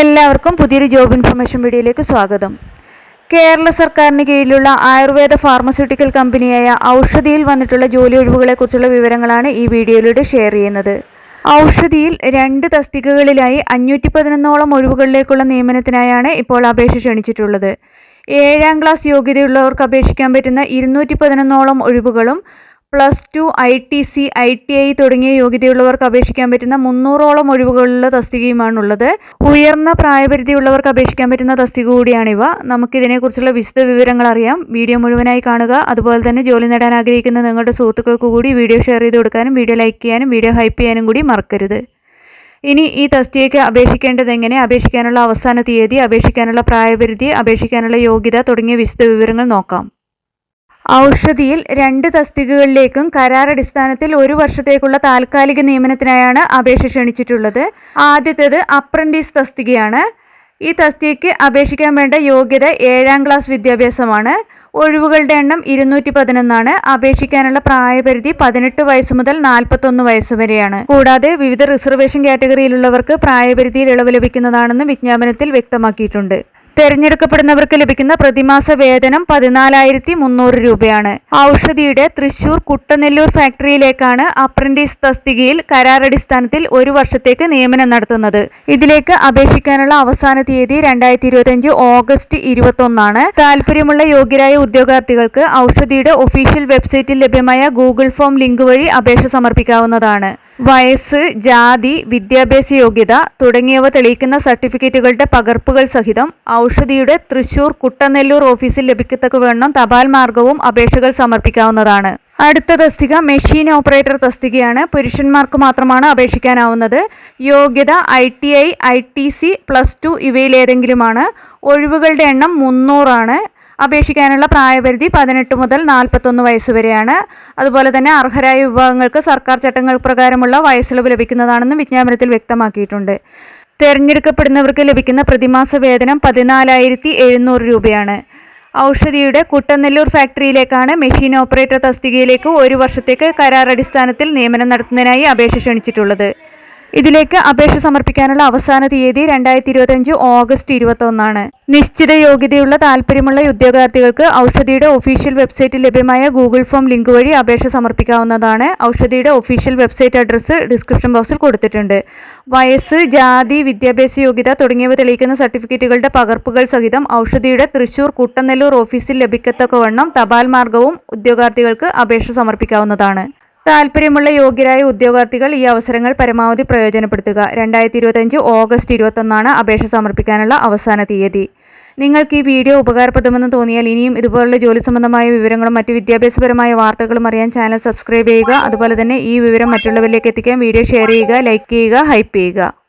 എല്ലാവർക്കും പുതിയൊരു job information വീഡിയോയിലേക്ക് സ്വാഗതം. കേരള സർക്കാരിന് കീഴിലുള്ള ആയുർവേദ ഫാർമസ്യൂട്ടിക്കൽ കമ്പനിയായ ഔഷധിയിൽ വന്നിട്ടുള്ള ജോലി ഒഴിവുകളെക്കുറിച്ചുള്ള വിവരങ്ങളാണ് ഈ വീഡിയോയിലൂടെ ഷെയർ ചെയ്യുന്നത്. ഔഷധിയിൽ രണ്ട് തസ്തികകളിലായി അഞ്ഞൂറ്റി പതിനൊന്നോളം ഒഴിവുകളിലേക്കുള്ള നിയമനത്തിനായാണ് ഇപ്പോൾ അപേക്ഷ ക്ഷണിച്ചിട്ടുള്ളത്. ഏഴാം ക്ലാസ് യോഗ്യതയുള്ളവർക്ക് അപേക്ഷിക്കാൻ പറ്റുന്ന ഇരുന്നൂറ്റി പതിനൊന്നോളം ഒഴിവുകളും plus two I T C I T I തുടങ്ങിയ യോഗ്യതയുള്ളവർക്ക് അപേക്ഷിക്കാൻ പറ്റുന്ന മുന്നൂറോളം ഒഴിവുകളുള്ള തസ്തികയുമാണുള്ളത്. ഉയർന്ന പ്രായപരിധിയുള്ളവർക്ക് അപേക്ഷിക്കാൻ പറ്റുന്ന തസ്തിക കൂടിയാണിവ. നമുക്കിതിനെക്കുറിച്ചുള്ള വിശദ വിവരങ്ങൾ അറിയാം. വീഡിയോ മുഴുവനായി കാണുക. അതുപോലെ തന്നെ ജോലി നേടാൻ ആഗ്രഹിക്കുന്ന നിങ്ങളുടെ സുഹൃത്തുക്കൾക്ക് കൂടി വീഡിയോ ഷെയർ ചെയ്ത് കൊടുക്കാനും വീഡിയോ ലൈക്ക് ചെയ്യാനും വീഡിയോ ഹൈപ്പ് ചെയ്യാനും കൂടി മറക്കരുത്. ഇനി ഈ തസ്തികയ്ക്ക് അപേക്ഷിക്കേണ്ടത് എങ്ങനെ? അപേക്ഷിക്കാനുള്ള അവസാന തീയതി അപേക്ഷിക്കാനുള്ള പ്രായപരിധി അപേക്ഷിക്കാനുള്ള യോഗ്യത തുടങ്ങിയ വിശദ വിവരങ്ങൾ നോക്കാം. ഔഷധിയിൽ രണ്ട് തസ്തികകളിലേക്കും കരാർ അടിസ്ഥാനത്തിൽ ഒരു വർഷത്തേക്കുള്ള താൽക്കാലിക നിയമനത്തിനായാണ് അപേക്ഷ ക്ഷണിച്ചിട്ടുള്ളത്. ആദ്യത്തേത് അപ്രന്റീസ് തസ്തികയാണ്. ഈ തസ്തികയ്ക്ക് അപേക്ഷിക്കാൻ വേണ്ട യോഗ്യത ഏഴാം ക്ലാസ് വിദ്യാഭ്യാസമാണ്. ഒഴിവുകളുടെ എണ്ണം ഇരുന്നൂറ്റി പതിനൊന്നാണ് അപേക്ഷിക്കാനുള്ള പ്രായപരിധി പതിനെട്ട് വയസ്സ് മുതൽ നാൽപ്പത്തൊന്ന് വയസ്സ് വരെയാണ്. കൂടാതെ വിവിധ റിസർവേഷൻ കാറ്റഗറിയിലുള്ളവർക്ക് പ്രായപരിധിയിൽ ഇളവ് ലഭിക്കുന്നതാണെന്ന് വിജ്ഞാപനത്തിൽ വ്യക്തമാക്കിയിട്ടുണ്ട്. തെരഞ്ഞെടുക്കപ്പെടുന്നവർക്ക് ലഭിക്കുന്ന പ്രതിമാസ വേതനം പതിനാലായിരത്തി മുന്നൂറ് രൂപയാണ്. ഔഷധിയുടെ തൃശൂർ കുട്ടനെല്ലൂർ ഫാക്ടറിയിലേക്കാണ് അപ്രന്റീസ് തസ്തികയിൽ കരാറടിസ്ഥാനത്തിൽ ഒരു വർഷത്തേക്ക് നിയമനം നടത്തുന്നത്. ഇതിലേക്ക് അപേക്ഷിക്കാനുള്ള അവസാന തീയതി രണ്ടായിരത്തി ഇരുപത്തിയഞ്ച് ഓഗസ്റ്റ് ഇരുപത്തൊന്നാണ്. താല്പര്യമുള്ള യോഗ്യരായ ഉദ്യോഗാർത്ഥികൾക്ക് ഔഷധിയുടെ ഒഫീഷ്യൽ വെബ്സൈറ്റിൽ ലഭ്യമായ ഗൂഗിൾ ഫോം ലിങ്ക് വഴി അപേക്ഷ സമർപ്പിക്കാവുന്നതാണ്. വയസ്സ് ജാതി വിദ്യാഭ്യാസ യോഗ്യത തുടങ്ങിയവ തെളിയിക്കുന്ന സർട്ടിഫിക്കറ്റുകളുടെ പകർപ്പുകൾ സഹിതം ഔഷധിയുടെ തൃശൂർ കുട്ടനെല്ലൂർ ഓഫീസിൽ ലഭിക്കത്തക്ക വേണം തപാൽ മാർഗവും അപേക്ഷകൾ സമർപ്പിക്കാവുന്നതാണ്. അടുത്ത തസ്തിക മെഷീൻ ഓപ്പറേറ്റർ തസ്തികയാണ്. പുരുഷന്മാർക്ക് മാത്രമാണ് അപേക്ഷിക്കാനാവുന്നത്. യോഗ്യത I T I I T C plus two ഇവയിലേതെങ്കിലുമാണ്. ഒഴിവുകളുടെ എണ്ണം മുന്നൂറാണ്. അപേക്ഷിക്കാനുള്ള പ്രായപരിധി പതിനെട്ട് മുതൽ നാൽപ്പത്തൊന്ന് വയസ്സ് വരെയാണ്. അതുപോലെ തന്നെ അർഹരായ വിഭാഗങ്ങൾക്ക് സർക്കാർ ചട്ടങ്ങൾ പ്രകാരമുള്ള വയസ്സിളവ് ലഭിക്കുന്നതാണെന്നും വിജ്ഞാപനത്തിൽ വ്യക്തമാക്കിയിട്ടുണ്ട്. തിരഞ്ഞെടുക്കപ്പെടുന്നവർക്ക് ലഭിക്കുന്ന പ്രതിമാസ വേതനം പതിനാലായിരത്തി എഴുന്നൂറ് രൂപയാണ്. ഔഷധിയുടെ കുട്ടനെല്ലൂർ ഫാക്ടറിയിലേക്കാണ് മെഷീൻ ഓപ്പറേറ്റർ തസ്തികയിലേക്ക് ഒരു വർഷത്തേക്ക് കരാർ അടിസ്ഥാനത്തിൽ നിയമനം നടത്തുന്നതിനായി അപേക്ഷ ക്ഷണിച്ചിട്ടുള്ളത്. ഇതിലേക്ക് അപേക്ഷ സമർപ്പിക്കാനുള്ള അവസാന തീയതി രണ്ടായിരത്തി ഇരുപത്തിയഞ്ച് ഓഗസ്റ്റ് ഇരുപത്തൊന്നാണ്. നിശ്ചിത യോഗ്യതയുള്ള താല്പര്യമുള്ള ഉദ്യോഗാർത്ഥികൾക്ക് ഔഷധിയുടെ ഒഫീഷ്യൽ വെബ്സൈറ്റിൽ ലഭ്യമായ ഗൂഗിൾ ഫോം ലിങ്ക് വഴി അപേക്ഷ സമർപ്പിക്കാവുന്നതാണ്. ഔഷധിയുടെ ഒഫീഷ്യൽ വെബ്സൈറ്റ് അഡ്രസ്സ് ഡിസ്ക്രിപ്ഷൻ ബോക്സിൽ കൊടുത്തിട്ടുണ്ട്. വയസ്സ് ജാതി വിദ്യാഭ്യാസ യോഗ്യത തുടങ്ങിയവ തെളിയിക്കുന്ന സർട്ടിഫിക്കറ്റുകളുടെ പകർപ്പുകൾ സഹിതം ഔഷധിയുടെ തൃശൂർ കുട്ടനെല്ലൂർ ഓഫീസിൽ ലഭിക്കത്തക്കവണ്ണം തപാൽ മാർഗവും ഉദ്യോഗാർത്ഥികൾക്ക് അപേക്ഷ സമർപ്പിക്കാവുന്നതാണ്. താല്പര്യമുള്ള യോഗ്യരായ ഉദ്യോഗാർത്ഥികൾ ഈ അവസരങ്ങൾ പരമാവധി പ്രയോജനപ്പെടുത്തുക. രണ്ടായിരത്തി ഇരുപത്തഞ്ച് ഓഗസ്റ്റ് ഇരുപത്തൊന്നാണ് അപേക്ഷ സമർപ്പിക്കാനുള്ള അവസാന തീയതി. നിങ്ങൾക്ക് ഈ വീഡിയോ ഉപകാരപ്രദമെന്ന് തോന്നിയാൽ ഇനിയും ഇതുപോലുള്ള ജോലി സംബന്ധമായ വിവരങ്ങളും മറ്റ് വിദ്യാഭ്യാസപരമായ വാർത്തകളും അറിയാൻ ചാനൽ സബ്സ്ക്രൈബ് ചെയ്യുക. അതുപോലെ തന്നെ ഈ വിവരം മറ്റുള്ളവരിലേക്ക് എത്തിക്കാൻ വീഡിയോ ഷെയർ ചെയ്യുക ലൈക്ക് ചെയ്യുക ഹൈപ്പ് ചെയ്യുക.